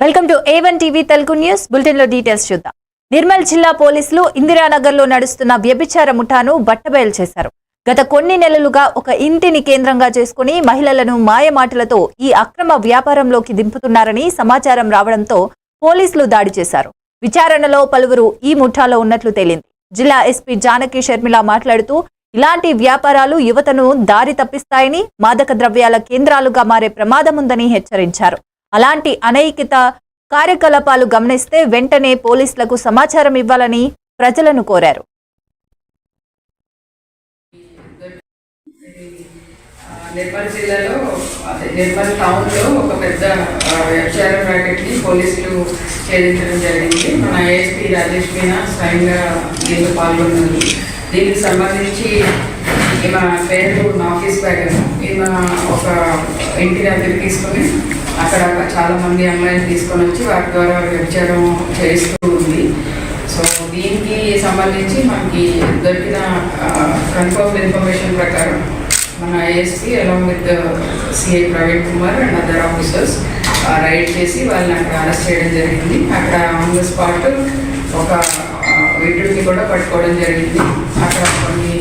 Welcome to A one TV Telugu news. బులెటిన్లో details చూద్దాం. నిర్మల్ జిల్లా పోలీసులు ఇందిరానగర్లో నడుస్తున్న వ్యభిచార ముఠాను బట్టబయలు చేశారు. గత కొన్ని నెలలుగా ఒక ఇంటిని కేంద్రంగా చేసుకుని మహిళలను మాయమాటలతో ఈ అక్రమ వ్యాపారంలోకి దింపుతున్నారని సమాచారం రావడంతో పోలీసులు దాడి చేశారు. విచారణలో పలువురు ఈ ముఠాలో ఉన్నట్లు తేలింది. జిల్లా ఎస్పీ జానకి షర్మిల మాట్లాడుతూ ఇలాంటి వ్యాపారాలు యువతను దారి తప్పిస్తాయని మాదక ద్రవ్యాల కేంద్రాలుగా మారే ప్రమాదముందని హెచ్చరించారు. అలాంటి అనైకిత కార్యకలాపాలు గమనిస్తే వెంటనే పోలీసులకు సమాచారం ఇవ్వాలని ప్రజలను కోరారు. నిర్మల్ జిల్లాలో అదే నిర్మల్ టౌన్లో ఒక పెద్ద ఆ, వ్యభిచార ర్యాకెట్ని పోలీసులు ఛేదించడం జరిగింది. మన ఏఎస్పీ రాజేష్ మీనా స్వయంగా దీనిలో పాల్గొన్నారు. దీనికి సంబంధించి మన పేరు నాఫీస్ బ్యాగ్ ఈమె ఒక ఇంటిని అద్దెకి తీసుకొని అక్కడ చాలామంది అమ్మాయిలు తీసుకొని వచ్చి వారి ద్వారా వ్యభిచారం చేస్తూ ఉంది. సో దీనికి సంబంధించి మనకి దొరికిన కన్ఫర్మ్ ఇన్ఫర్మేషన్ ప్రకారం మన ASP along with CI Praveen Kumar and other officers raid చేసి వాళ్ళని అక్కడ అరెస్ట్ చేయడం జరిగింది. అక్కడ ఆన్ ద స్పాట్ ఒక వీటిని కూడా పట్టుకోవడం జరిగింది. అక్కడ కొన్ని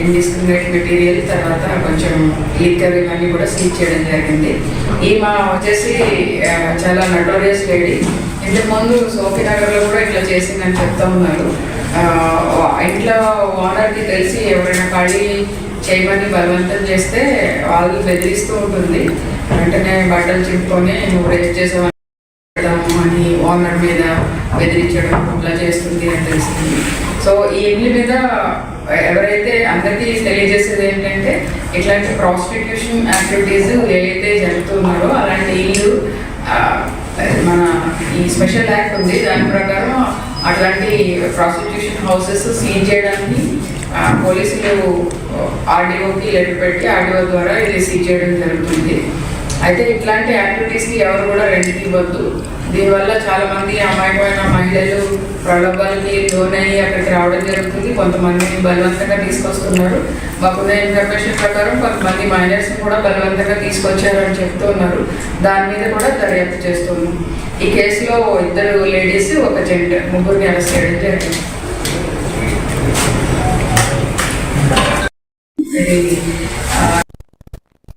ఇండిస్క్రిమినేట్ మెటీరియల్ తర్వాత కొంచెం లిక్కర్ ఇవన్నీ కూడా సీజ్ చేయడం జరిగింది. ఈమె వచ్చేసి చాలా నటోరియస్ లేడీ ఇంతకుముందు సోఫీనగర్లో కూడా ఇట్లా చేసిందని చెప్తా ఉన్నారు. ఆ, ఇంట్లో ఓనర్కి తెలిసి ఎవరైనా ఖాళీ చేయమని బలవంతం చేస్తే వాళ్ళు బెదిరిస్తూ ఉంటుంది. వెంటనే బట్టలు చింపుకొని నువ్వు రేస్ చేసావని అని ఓనర్ మీద బెదిరించడం ఇట్లా చేస్తుంది అని తెలిసింది. సో ఈ ఇల్లు మీద ఎవరైతే అందరికీ తెలియజేసేది ఏంటంటే ఇట్లాంటి ప్రాస్టిట్యూషన్ యాక్టివిటీస్ ఏవైతే జరుగుతున్నారో అలాంటి ఇల్లు మన ఈ స్పెషల్ యాక్ట్ ఉంది. దాని ప్రకారం అట్లాంటి ప్రాస్టిట్యూషన్ హౌసెస్ సీజ్ చేయడానికి పోలీసులు ఆర్డీఓకి లెటర్ పెట్టి ఆర్డీఓ ద్వారా ఇది సీజ్ చేయడం జరుగుతుంది. అయితే ఇట్లాంటి యాక్టివిటీస్కి ఎవరు కూడా రెంట్కి ఇవ్వద్దు. దీనివల్ల చాలా మంది అమాయకమైన మహిళలు ప్రలోభాలకి లోనయ్యి అక్కడికి రావడం జరుగుతుంది. కొంతమందిని బలవంతంగా తీసుకొస్తున్నారు. మాకున్న ఇన్ఫర్మేషన్ ప్రకారం కొంతమంది మైనర్స్ కూడా బలవంతంగా తీసుకొచ్చారని చెప్తున్నారు దాని మీద కూడా దర్యాప్తు చేస్తున్నాం. ఈ కేసులో ఇద్దరు లేడీస్ ఒక జెంట్ ముగ్గురిని అరెస్ట్ చేయడం జరిగింది. ఆ,